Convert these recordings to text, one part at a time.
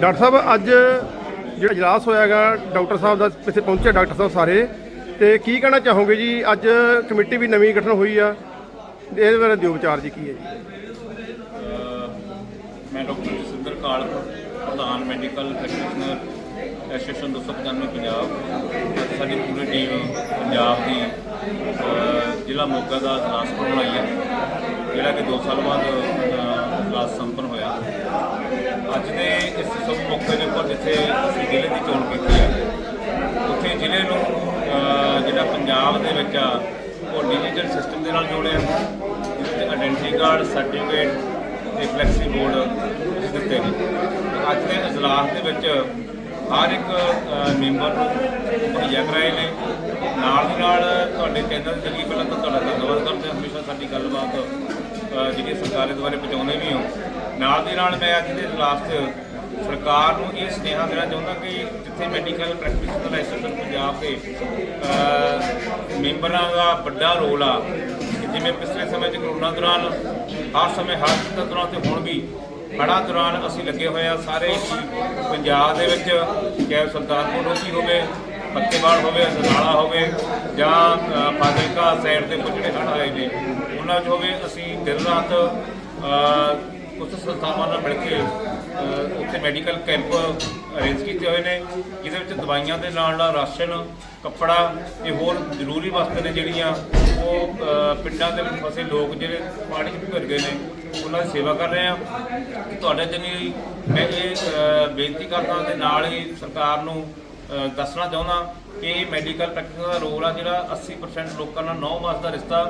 Doctor ਸਾਹਿਬ, ਅੱਜ ਜਿਹੜਾ ਇਜਲਾਸ ਹੋਇਆਗਾ, ਡਾਕਟਰ ਸਾਹਿਬ ਦਾ ਇੱਥੇ ਪਹੁੰਚੇ ਡਾਕਟਰ ਸਾਹਿਬ ਸਾਰੇ। ਤੇ ਕੀ ਕਹਿਣਾ ਚਾਹੋਗੇ ਜੀ? ਅੱਜ ਕਮੇਟੀ ਵੀ ਨਵੀਂ ਗਠਨ ਹੋਈ ਆ। ਤੇ ਇਹਦੇ ਬਾਰੇ ਦਿਓ ਵਿਚਾਰ ਜੀ, ਕੀ ਹੈ ਜੀ? ਮੈਂ ਡਾਕਟਰ ਜਸਿੰਦਰ ਕਾਲ, ਪ੍ਰਧਾਨ ਮੈਡੀਕਲ ਪ੍ਰੈਕਟੀਸ਼ਨਰ, ਐਸੋਸੀਏਸ਼ਨ 295 ਪੰਜਾਬ। ਸਾਡੀ ਪੂਰੀ ਟੀਮ ਪੰਜਾਬ ਦੀ ਜ਼ਿਲ੍ਹਾ ਮੋਗਾ ਦਾ ਇਜਲਾਸ ਕਰਨ ਆਈ ਹੈ। ਜਿਹੜਾ ਕਿ 2 ਸਾਲ ਬਾਅਦ ਅਹ, ਇਜਲਾਸ ਸੰਪੰਨ ਹੋਇਆ। ਅੱਜ ਦੇ ਇਸ ਸ਼ੁਭ ਮੌਕੇ ਦੇ ਉੱਪਰ ਜਿੱਥੇ ਅਸੀਂ ਜ਼ਿਲ੍ਹੇ ਦੀ ਚੋਣ ਕੀਤੀ ਹੈ ਉੱਥੇ ਜ਼ਿਲ੍ਹੇ ਨੂੰ ਜਿਹੜਾ ਪੰਜਾਬ ਦੇ ਵਿੱਚ ਆ ਉਹ ਡਿਜੀਟਲ ਸਿਸਟਮ ਦੇ ਨਾਲ ਜੋੜਿਆ। ਜਿਸ ਆਇਡੈਂਟੀ ਕਾਰਡ ਸਰਟੀਫਿਕੇਟ ਤੇ ਫਲੈਕਸੀ ਬੋਰਡ ਅਸੀਂ ਦਿੱਤੇ ਨੇ। ਅੱਜ ਦੇ ਇਜਲਾਸ ਦੇ ਵਿੱਚ ਹਰ ਇੱਕ ਮੈਂਬਰ ਨੂੰ ਮੁਹੱਈਆ ਕਰਾਏ ਨੇ। ਨਾਲ ਦੀ ਨਾਲ ਤੁਹਾਡੇ ਚੈਨਲ ਦੇ ਲਈ ਪਹਿਲਾਂ ਤਾਂ ਤੁਹਾਡਾ ਧੰਨਵਾਦ ਕਰਦੇ ਹਾਂ। ਹਮੇਸ਼ਾ ਸਾਡੀ ਗੱਲਬਾਤ ਅਹ, ਜਿਹੜੀ ਸਰਕਾਰ ਦੇ ਦੁਆਰੇ ਪਹੁੰਚਾਉਂਦੇ ਵੀ ਹੋ। ਨਾਲ ਦੀ ਨਾਲ ਮੈਂ ਅੱਜ ਦੇ ਇਜਲਾਸ 'ਚ ਸਰਕਾਰ ਨੂੰ ਇਹ ਸੁਨੇਹਾ ਦੇਣਾ ਚਾਹੁੰਦਾ ਕਿ ਜਿੱਥੇ ਮੈਡੀਕਲ ਪ੍ਰੈਕਟੀਸ਼ਨਰ ਐਸੋਸੀਏਸ਼ਨ ਪੰਜਾਬ ਦੇ ਮੈਂਬਰਾਂ ਦਾ ਵੱਡਾ ਰੋਲ ਆ। ਕਿ ਜਿਵੇਂ ਪਿਛਲੇ ਸਮੇਂ 'ਚ ਕਰੋਨਾ ਦੌਰਾਨ ਹਰ ਸਮੇਂ ਹਰ ਚੀਜ਼ਾਂ ਦੌਰਾਨ ਤੇ ਹੁਣ ਵੀ ਹੜ੍ਹਾਂ ਦੌਰਾਨ ਅਸੀਂ ਲੱਗੇ ਹੋਏ ਆ ਸਾਰੇ ਹੀ ਪੰਜਾਬ ਦੇ ਵਿੱਚ ਚਾਹੇ ਸੁਲਤਾਨਪੁਰ ਲੋਧੀ ਹੋਵੇ ਫਤਿਹਵਾੜ ਹੋਵੇ ਅਜਨਾਲਾ ਹੋਵੇ ਜਾਂ ਫਾਜ਼ਿਲਕਾ ਸਾਈਡ ਦੇ ਕੁਝ ਜਿਹੜੇ ਹੜ੍ਹ ਆਏ ਨੇ। ਉਹਨਾਂ 'ਚ ਹੋਵੇ ਅਸੀਂ ਦਿਨ ਰਾਤ ਅ, ਸੰਸਥਾਵਾਂ ਨਾਲ ਮਿਲ ਕੇ ਉੱਥੇ ਮੈਡੀਕਲ ਕੈਂਪ ਅਰੇਂਜ ਕੀਤੇ ਹੋਏ ਨੇ। ਜਿਹਦੇ ਵਿੱਚ ਦਵਾਈਆਂ ਦੇ ਨਾਲ ਨਾਲ ਰਾਸ਼ਨ ਕੱਪੜਾ ਤੇ ਹੋਰ ਜ਼ਰੂਰੀ ਵਸਤਾਂ ਨੇ ਜਿਹੜੀਆਂ ਉਹ ਪਿੰਡਾਂ ਦੇ ਵਿੱਚ ਫਸੇ ਲੋਕ ਜਿਹੜੇ ਪਾਣੀ 'ਚ ਭਿੱਜ ਗਏ ਨੇ ਉਹਨਾਂ ਦੀ ਸੇਵਾ ਕਰ ਰਹੇ ਆ ਕਿ ਤੁਹਾਡੇ ਜਨੀ ਮੈਂ ਇਹ ਬੇਨਤੀ ਕਰਦਾ ਤੇ ਨਾਲ ਹੀ ਸਰਕਾਰ ਨੂੰ ਦੱਸਣਾ ਚਾਹੁੰਦਾ ਕਿ ਇਹ ਮੈਡੀਕਲ ਪ੍ਰੈਕਟਿਸ ਦਾ ਰੋਲ ਆ ਜਿਹੜਾ 80% ਲੋਕਾਂ ਨਾਲ 9 ਮਾਸ ਦਾ ਰਿਸ਼ਤਾ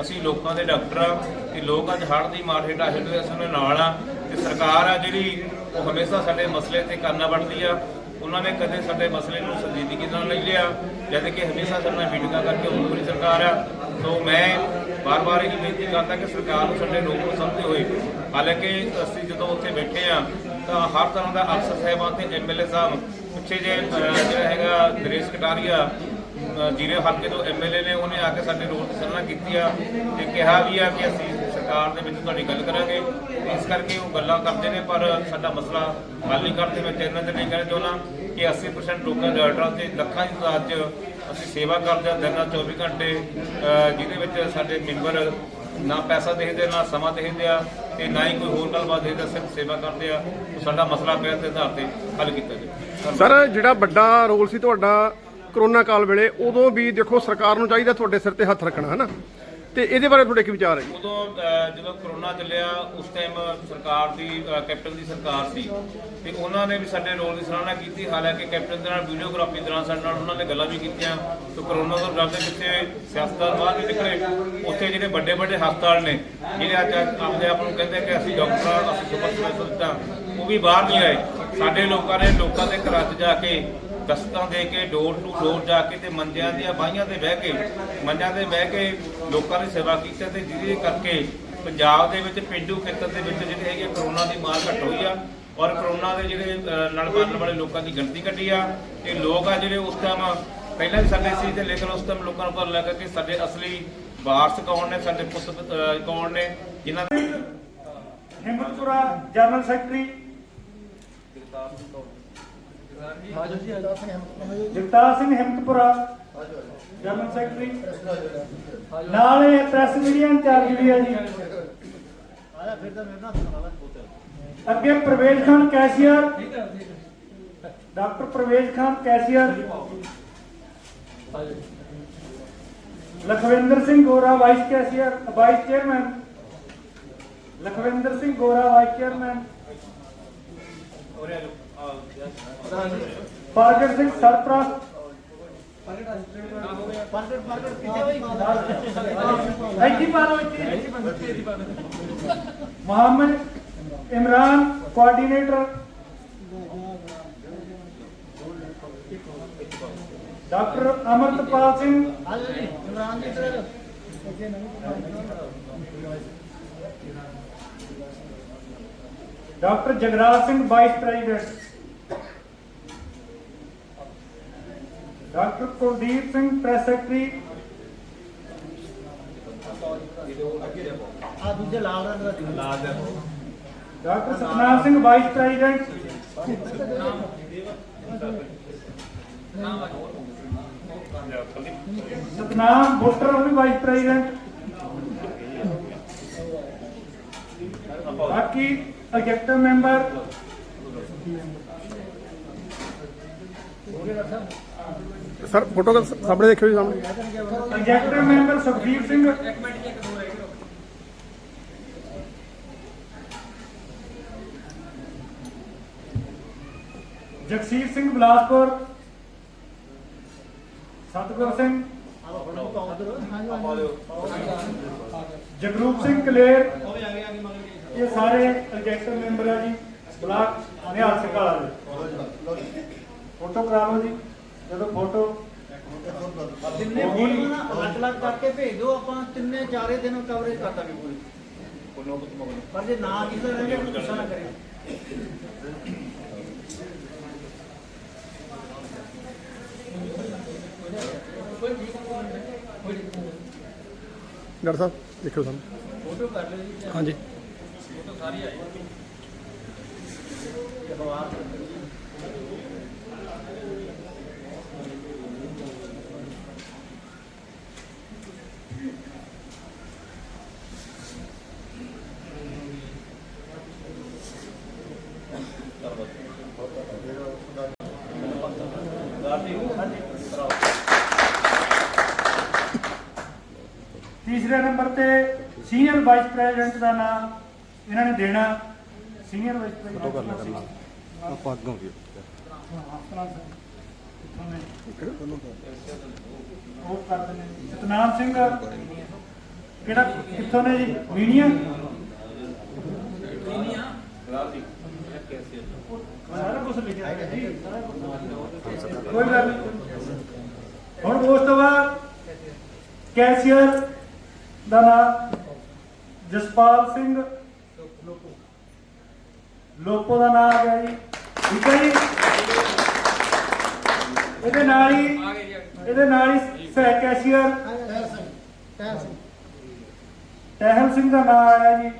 ਅਸੀਂ ਲੋਕਾਂ ਦੇ ਡਾਕਟਰ ਆ ਤੇ ਲੋਕ ਅੱਜ ਹੜ੍ਹ ਦੀ ਮਾਰ ਹੇਠ ਆਏ ਅਸੀਂ ਨਾਲ ਆ ਤੇ ਸਰਕਾਰ ਆ ਜਿਹੜੀ ਉਹ ਹਮੇਸ਼ਾ ਸਾਡੇ ਮਸਲੇ ਤੇ ਕਰਨਾ ਬਣਦੀ ਆ। ਉਹਨਾਂ ਨੇ ਕਦੇ ਸਾਡੇ ਮਸਲੇ ਨੂੰ ਸੰਜੀਦਗੀ ਨਾਲ ਨਹੀਂ ਲਿਆ, ਜਦ ਕਿ ਹਮੇਸ਼ਾ ਸਾਡੇ ਮੀਟਿੰਗਾਂ ਕਰਕੇ ਹੁਣ ਪੂਰੀ ਸਰਕਾਰ ਆ। ਸੋ ਮੈਂ ਬਾਰ-ਬਾਰ ਇਹ ਬੇਨਤੀ ਕਰਦਾ ਕਿ ਸਰਕਾਰ ਨੂੰ ਸਾਡੇ ਲੋਕ ਨੂੰ ਸਮਝਦੇ ਹੋਏ, ਹਾਲਾਂਕਿ ਅਸੀਂ ਜਦੋਂ ਉੱਥੇ ਬੈਠੇ ਆ, ਤਾਂ ਹਰ ਤਰ੍ਹਾਂ ਦਾ ਅਫਸਰ ਸਾਹਿਬਾਨ ਤੇ ਐਮਐਲਏ ਸਾਹਿਬ, ਪਿੱਛੇ ਜੇ ਜਿਹੜਾ ਹੈਗਾ ਨਰੇਸ਼ ਕਟਾਰੀਆ ਜੀਰੇ ਹਲਕੇ ਤੋਂ ਐਮਐਲਏ ਨੇ ਉਹਨੇ ਆ ਕੇ ਸਾਡੇ ਰੋਲ ਦੀ ਸਰਾਹਨਾ ਕੀਤੀ ਆ ਤੇ ਕਿਹਾ ਵੀ ਆ ਕਿ ਅਸੀਂ ਸਰਕਾਰ ਦੇ ਵਿੱਚ ਤੁਹਾਡੀ ਗੱਲ ਕਰਾਂਗੇ। ਇਸ ਕਰਕੇ ਉਹ ਗੱਲਾਂ ਕਰਦੇ ਨੇ ਪਰ ਸਾਡਾ ਮਸਲਾ ਹੱਲ ਨਹੀਂ ਕਰਦੇ ਮੈਂ ਇਹਨਾਂ ਤੇ ਨਹੀਂ ਕਹਿਣਾ ਚਾਹੁੰਦਾ ਕਿ 80% ਲੋਕਾਂ ਦੇ ਆਰਡਰਾਂ ਤੇ ਲੱਖਾਂ ਦੀ ਤਾਦਾਦ 'ਚ ਅਸੀਂ ਸੇਵਾ ਕਰਦੇ ਹਾਂ ਦਿਨ ਰਾਤ 24 ਘੰਟੇ ਜਿਹਦੇ ਵਿੱਚ ਸਾਡੇ ਮੈਂਬਰ ਨਾ ਪੈਸਾ ਦੇਖਦੇ ਨਾ ਸਮਾਂ ਦੇਖਦੇ ਆ ਤੇ ਨਾ ਹੀ ਕੋਈ ਹੋਰ ਗੱਲਬਾਤ ਦੇਖਦੇ ਆ, ਸਿਰਫ ਸੇਵਾ ਕਰਦੇ ਆ। ਸਾਡਾ ਮਸਲਾ ਪਿਆ ਤੇ ਆਧਾਰ ਤੇ ਹੱਲ ਕੀਤਾ ਜਾਵੇ। ਸਰ ਜਿਹੜਾ ਵੱਡਾ ਰੋਲ ਸੀ ਤੁਹਾਡਾ ਕਰੋਨਾ ਕਾਲ ਵੇਲੇ ਉਦੋਂ ਵੀ ਦੇਖੋ ਸਰਕਾਰ ਨੂੰ ਚਾਹੀਦਾ ਤੁਹਾਡੇ ਸਿਰ ਤੇ ਹੱਥ ਰੱਖਣਾ ਹੈ ਤੇ ਇਹਦੇ ਬਾਰੇ ਤੁਹਾਡੇ ਕੀ ਵਿਚਾਰ ਹੈ ਉਦੋਂ ਜਦੋਂ ਕਰੋਨਾ ਚੱਲਿਆ, ਉਸ ਟਾਈਮ ਸਰਕਾਰ ਦੀ ਕੈਪਟਨ ਦੀ ਸਰਕਾਰ ਸੀ। ਤੇ ਉਹਨਾਂ ਨੇ ਵੀ ਸਾਡੇ ਰੋਲ ਦੀ ਸਰਾਹਨਾ ਕੀਤੀ। ਹਾਲਾਂਕਿ ਕੈਪਟਨ ਦੇ ਨਾਲ ਵੀਡੀਓਗ੍ਰਾਫੀ ਦੌਰਾਨ ਸਾਡੇ ਨਾਲ ਉਹਨਾਂ ਨੇ ਗੱਲਾਂ ਵੀ ਕੀਤੀਆਂ। ਤੇ ਕਰੋਨਾ ਤੋਂ ਡਰਦੇ ਪਿੱਛੇ ਸਿਆਸਤਦਾਨ ਬਾਹਰ ਨਹੀਂ ਨਿਕਲੇ। ਉੱਥੇ ਜਿਹੜੇ ਵੱਡੇ ਵੱਡੇ ਹਸਪਤਾਲ ਨੇ, ਜਿਹੜੇ ਅੱਜ ਆਪਣੇ ਆਪ ਨੂੰ ਕਹਿੰਦੇ ਕਿ ਅਸੀਂ ਡਾਕਟਰ ਅਸੀਂ ਸੁਪਰ ਸਪੈਸ਼ਲਿਸਟ ਉਹ ਵੀ ਬਾਹਰ ਨਹੀਂ ਆਏ। ਸਾਡੇ ਲੋਕਾਂ ਨੇ ਲੋਕਾਂ ਦੇ ਘਰਾਂ 'ਚ ਜਾ ਕੇ ਦਸਤਾਂ ਦੇ ਕੇ ਡੋਰ ਟੂ ਡੋਰ ਜਾ ਕੇ ਤੇ ਮੰਜਿਆਂ ਦੀਆਂ ਬਾਹੀਆਂ ਤੇ ਬਹਿ ਕੇ ਮੰਜਿਆਂ ਤੇ ਬਹਿ ਕੇ ਲੋਕਾਂ ਦੀ ਸੇਵਾ ਕੀਤੀ ਤੇ ਜਿਹਦੇ ਕਰਕੇ ਪੰਜਾਬ ਦੇ ਵਿੱਚ ਪਿੰਡੂ ਖੇਤਰ ਦੇ ਵਿੱਚ ਜਿਹੜੇ ਹੈਗੇ ਕਰੋਨਾ ਦੀ ਮਾਰ ਘਟ ਹੋਈ ਆ ਔਰ ਕਰੋਨਾ ਦੇ ਜਿਹੜੇ ਨਾਲ ਮਰਨ ਵਾਲੇ ਲੋਕਾਂ ਦੀ ਗਿਣਤੀ ਘਟੀ ਆ ਤੇ ਲੋਕ ਆ ਜਿਹੜੇ ਉਸ ਟਾਈਮ ਪਹਿਲਾਂ ਵੀ ਸਾਡੇ ਸੀ ਤੇ ਲੇਕਿਨ ਉਸ ਟਾਈਮ ਲੋਕਾਂ ਨੂੰ ਪਤਾ ਲੱਗਾ ਕਿ ਸਾਡੇ ਅਸਲੀ ਵਾਰਸ ਕੌਣ ਨੇ ਸਾਡੇ ਪੁੱਤ ਕੌਣ ਨੇ ਜਿਨ੍ਹਾਂ ਦੇ Himmatpura general secretary Jagtar Singh Himmatpura, general secretary. ਨਾਲ ਇਹ ਪ੍ਰੈਸ ਮੀਡੀਆ ਇੰਚਾਰਜ ਵੀ ਹੈ ਜੀ। ਅੱਗੇ ਪ੍ਰਵੇਸ਼ Khan cashier. Doctor Parvesh Khan cashier. Lakhwinder Singh Gora vice cashier vice chairman Lakhwinder Singh Gora vice chairman Pargat Singh ਸਰਪ੍ਰਸਤ ਇੱਥੇ ਪਾ ਲਓ ਇੱਥੇ Muhammad Imran coordinator doctor Amritpal Singh doctor Jagraj Singh vice president doctor Kuldeep Singh press secretary. ਆ ਦੂਜੇ ਲਾਲ ਰੰਗ ਦਾ ਲਾਲ doctor Satnam Singh vice president. Satnam Botar ਉਹ ਵੀ ਵਾਈਸ ਪ੍ਰੈਜ਼ੀਡੈਂਟ। ਬਾਕੀ ਐਗਜ਼ੈਕਟਿਵ ਮੈਂਬਰ। ਸਰ, ਫੋਟੋ ਸਾਹਮਣੇ ਦੇਖਿਓ ਜੀ ਸਾਹਮਣੇ। Executive member Sukhdeep Singh. Jagsir Singh Balaspur. Satgur Singh. Jagroop Singh Kaler. ਇਹ ਸਾਰੇ ਐਗਜ਼ੈਕਟਿਵ ਮੈਂਬਰ ਆ ਜੀ। ਬਲਾਕ ਨਿਹਾਲ ਸਿੰਘ ਵਾਲਾ ਦੇ ਫੋਟੋ ਕਰਾ ਲਓ ਜੀ ਜਦੋਂ ਫੋਟੋ ਤਿੰਨੇ ਫੋਟੋ ਨਾ ਅਲੱਗ ਅਲੱਗ ਕਰਕੇ ਭੇਜ ਦਿਓ ਆਪਾਂ ਤਿੰਨੇ ਚਾਰੇ ਦਿਨ ਕਵਰੇਜ ਕਰ ਦਾਂਗੇ ਪੂਰੀ। ਪਰ ਜੇ ਨਾ ਕਿਸੇ ਰਹਿ ਗਿਆ ਤਾਂ ਗੁੱਸਾ ਨਾ ਕਰਿਓ। ਡਾਕਟਰ ਸਾਹਿਬ ਦੇਖਿਓ ਸਾਹਮਣੇ ਫੋਟੋ ਕਰ ਲਿਓ ਜੀ। ਹਾਂਜੀ। ਤੀਸਰੇ ਨੰਬਰ ਤੇ ਸੀਨੀਅਰ ਵਾਈਸ ਪ੍ਰੈਜ਼ੀਡੈਂਟ ਦਾ ਨਾਮ ਇਹਨਾਂ ਨੇ ਦੇਣਾ। ਸੀਨੀਅਰ ਵਾਈਸ ਪ੍ਰੈਜ਼ੀਡੈਂਟ ਫੋਟੋ ਕਰਨਾ ਆਪਾਂ ਅੱਗੋਂ ਜੀ ਉਹ ਕਰ ਨੇ। ਸਤਨਾਮ ਸਿੰਘ ਕਿਹੜਾ ਕਿੱਥੋਂ ਨੇ ਜੀ? ਮੀਨੀਆ ਸਾਰਾ ਕੁਝ ਲਿਖਿਆ ਹੈ ਜੀ ਸਾਰਾ ਕੁਛ। ਕੋਈ ਗੱਲ ਨਹੀਂ। ਹੁਣ ਉਸ ਤੋਂ ਬਾਅਦ ਕੈਸ਼ੀਅਰ ਦਾ ਨਾਮ ਜਸਪਾਲ ਸਿੰਘ ਲੋਪੋ ਦਾ ਨਾਮ ਆ ਗਿਆ ਜੀ। ਠੀਕ ਹੈ ਜੀ? ਇਹਦੇ ਨਾਲ ਹੀ ਇਹਦੇ ਨਾਲ ਹੀ ਸਹਿ ਕੈਸ਼ੀਅਰ। ਟਹਿਲ ਸਿੰਘ ਦਾ ਨਾਮ ਆਇਆ ਜੀ।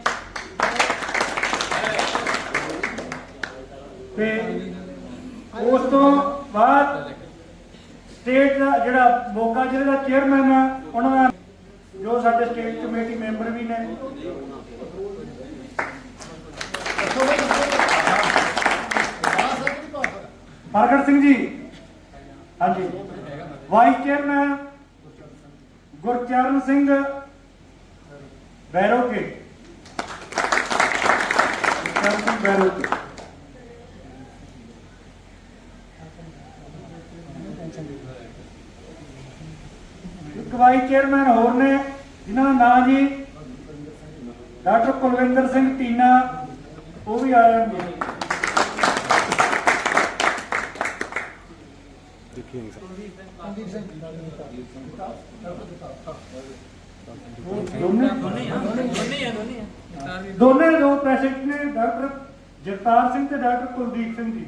ਤੇ ਉਸ ਤੋਂ ਬਾਅਦ ਸਟੇਟ ਦਾ ਜਿਹੜਾ ਮੋਗਾ ਜ਼ਿਲ੍ਹੇ ਦਾ ਚੇਅਰਮੈਨ ਆ, ਉਹਨਾਂ ਦਾ ਜੋ ਸਾਡੇ ਸਟੇਟ ਕਮੇਟੀ ਮੈਂਬਰ ਵੀ ਨੇ। ਪ੍ਰਗਟ ਸਿੰਘ ਜੀ, ਹਾਂਜੀ। Vice chairman Gurcharan Singh Bairoke Gurcharan Singh Bairoke vice chairman ਹੋਰ ਨੇ, ਜਿਨ੍ਹਾਂ ਦਾ ਨਾਂ ਜੀ ਡਾਕਟਰ ਕੁਲਵਿੰਦਰ ਸਿੰਘ ਟੀਨਾ, ਉਹ ਵੀ ਆ ਜਾਣਗੇ। ਦੋਨੇ? ਦੋਨੇ ਦੋ ਪ੍ਰੈਸਿਡੈਂਟ ਨੇ, ਡਾਕਟਰ ਜਗਤਾਰ ਸਿੰਘ ਤੇ ਡਾਕਟਰ ਕੁਲਦੀਪ ਸਿੰਘ ਜੀ।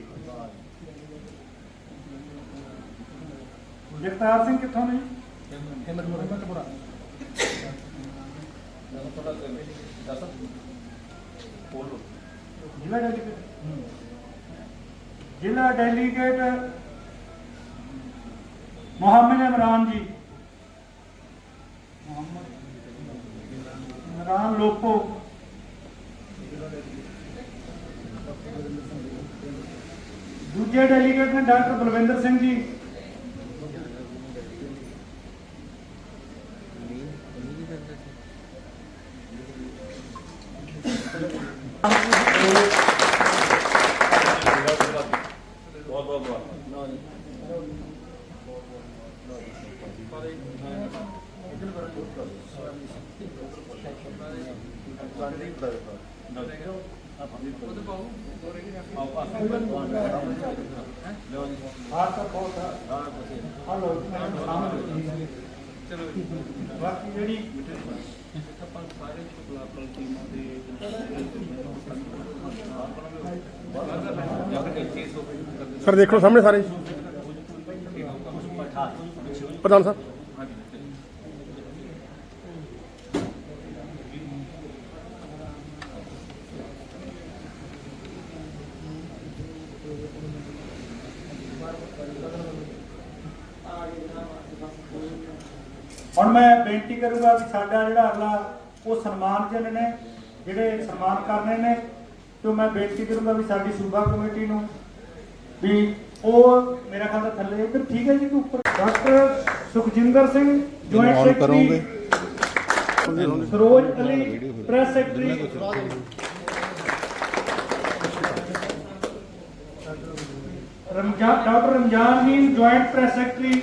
ਜਗਤਾਰ ਸਿੰਘ ਕਿੱਥੋਂ ਨੇ ਜ਼ਿਲ੍ਹਾ ਡੈਲੀਗੇਟ ਜ਼ਿਲ੍ਹਾ ਡੈਲੀਗੇਟ ਮੁਹੰਮਦ ਇਮਰਾਨ ਜੀ ਮੁਹੰਮਦ ਇਮਰਾਨ ਲੋਪੋ ਦੂਜੇ ਡੈਲੀਗੇਟ ਨੇ ਡਾਕਟਰ ਬਲਵਿੰਦਰ ਸਿੰਘ ਜੀ ਬਹੁਤ ਬਹੁਤ ਬਹੁਤ ਹਾਰ ਤਾਂ ਬਹੁਤ ਆ ਹਲੋ ਸਾਹਮਣੇ ਚਲੋ ਬਾਕੀ ਜਿਹੜੀ ਸਰ ਦੇਖੋ ਸਾਹਮਣੇ ਸਾਰੇ ਪ੍ਰਧਾਨ ਸਾਹਿਬ। ਹੁਣ ਮੈਂ ਬੇਨਤੀ ਕਰੂੰਗਾ ਵੀ ਸਾਡਾ ਜਿਹੜਾ ਅਗਲਾ ਉਹ ਸਨਮਾਨਜਨ ਨੇ ਜਿਹੜੇ ਸਨਮਾਨ ਕਰਨੇ ਨੇ ਤੇ ਮੈਂ ਬੇਨਤੀ ਕਰੂੰਗਾ ਵੀ ਸਾਡੀ ਸੂਬਾ ਕਮੇਟੀ ਨੂੰ ਵੀ ਉਹ ਮੇਰਾ ਖਿਆਲ ਦਾ ਥੱਲੇ ਇੱਧਰ ਠੀਕ ਹੈ ਜੀ ਕਿ ਉੱਪਰ। Doctor Sukhjinder Singh joint secretary Saroj Ali press secretary Ramjan doctor Ramjan ji joint press secretary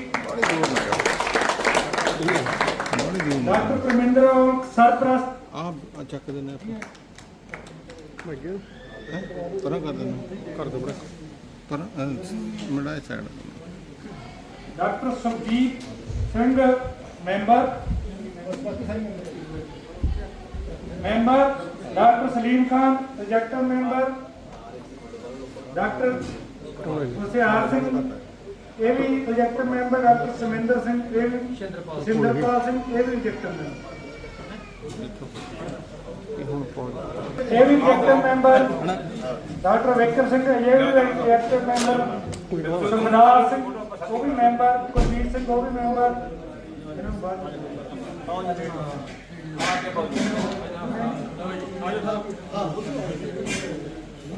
doctor Parminder ਸਰਪ੍ਰਸਤ ਆ ਚੱਕ ਦਿੰਦੇ ਮੈਂ ਕਿਹਾ ਆ ਪਰਾਂ ਕਰ ਦਿੰਦੇ ਕਰ ਦੋ ਬੜਾ। ਪਰਾਂ ਮੜਾ side doctor Sukhjit Singh member. Member doctor Salim Khan projector member. Doctor Hushiar Singh. ਇਹ ਵੀ projector member doctor Saminder Singh ਇਹ ਵੀ ਸਿੰਦਰਪਾਲ ਸਿੰਘ। ਇਹ ਵੀ ਪ੍ਰੋਜੈਕਟਰ ਮੈਂਬਰ ਇਹ ਵੀ projector member doctor Vikar Singh ਇਹ ਵੀ ਪ੍ਰੋਜੈਕਟਰ ਮੈਂਬਰ ਸੁਖਨਾਰ ਸਿੰਘ ਉਹ ਵੀ ਮੈਂਬਰ ਕੁਲਜੀਤ ਸਿੰਘ ਉਹ ਵੀ ਮੈਂਬਰ ਇਹਨਾਂ ਨੂੰ ਬਾਅਦ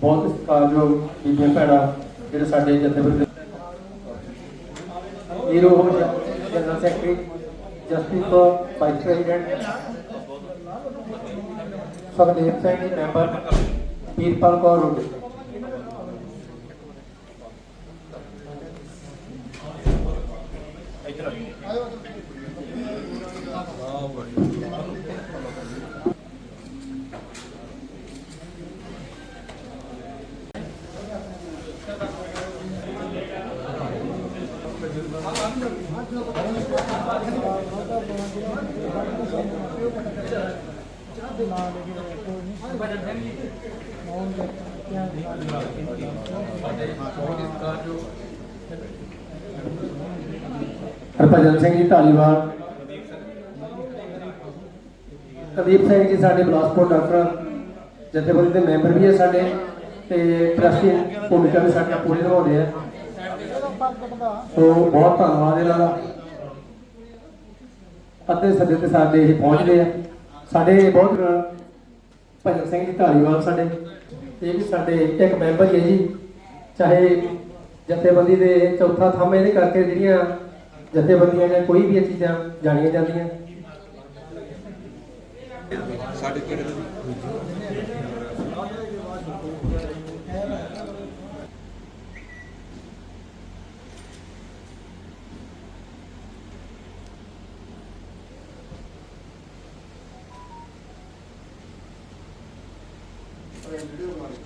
ਬਹੁਤ ਸਤਿਕਾਰਯੋਗ ਬੀਬੀਆਂ ਭੈਣਾਂ, ਜਿਹੜੇ ਸਾਡੇ ਜਥੇਬੰਦੀ Neeru general secretary, Jaspreet Kaur vice president Sukhdev Singh member Peerpal Kaur Rode. Harbhajan Singh ji, Dhaliwal. ਕਦੀਪ Singh ji ਸਾਡੇ ਬਿਲਾਸਪੁਰ ਡਾਕਟਰ, ਜਥੇਬੰਦੀ ਦੇ ਮੈਂਬਰ ਵੀ ਹੈ ਸਾਡੇ ਤੇ ਟਰਸਟੀ ਭੂਮਿਕਾ ਵੀ ਸਾਡੀਆਂ ਪੂਰੀ ਨਿਭਾਉਂਦੇ ਆ। ਸੋ ਬਹੁਤ ਧੰਨਵਾਦ ਇਹਨਾਂ ਦਾ। ਅਤੇ ਸੱਦੇ ਤੇ ਸਾਡੇ ਇਹ ਪਹੁੰਚਦੇ ਆ। ਸਾਡੇ ਬਹੁਤ ਭਜਨ ਸਿੰਘ ਜੀ ਢਾਲੀਵਾਲ ਸਾਡੇ। ਇਹ ਵੀ ਸਾਡੇ ਇੱਕ ਮੈਂਬਰ ਹੀ ਹੈ ਜੀ। ਚਾਹੇ ਜਥੇਬੰਦੀ ਦੇ ਚੌਥਾ ਥੰਮ ਇਹਦੇ ਕਰਕੇ ਜਿਹੜੀਆਂ ਜਥੇਬੰਦੀਆਂ ਜਾਂ ਕੋਈ ਵੀ ਇਹ ਚੀਜ਼ਾਂ ਜਾਣੀਆਂ ਜਾਂਦੀਆਂ। ਸਾਡੇ ਕਿਹੜੇ Gracias.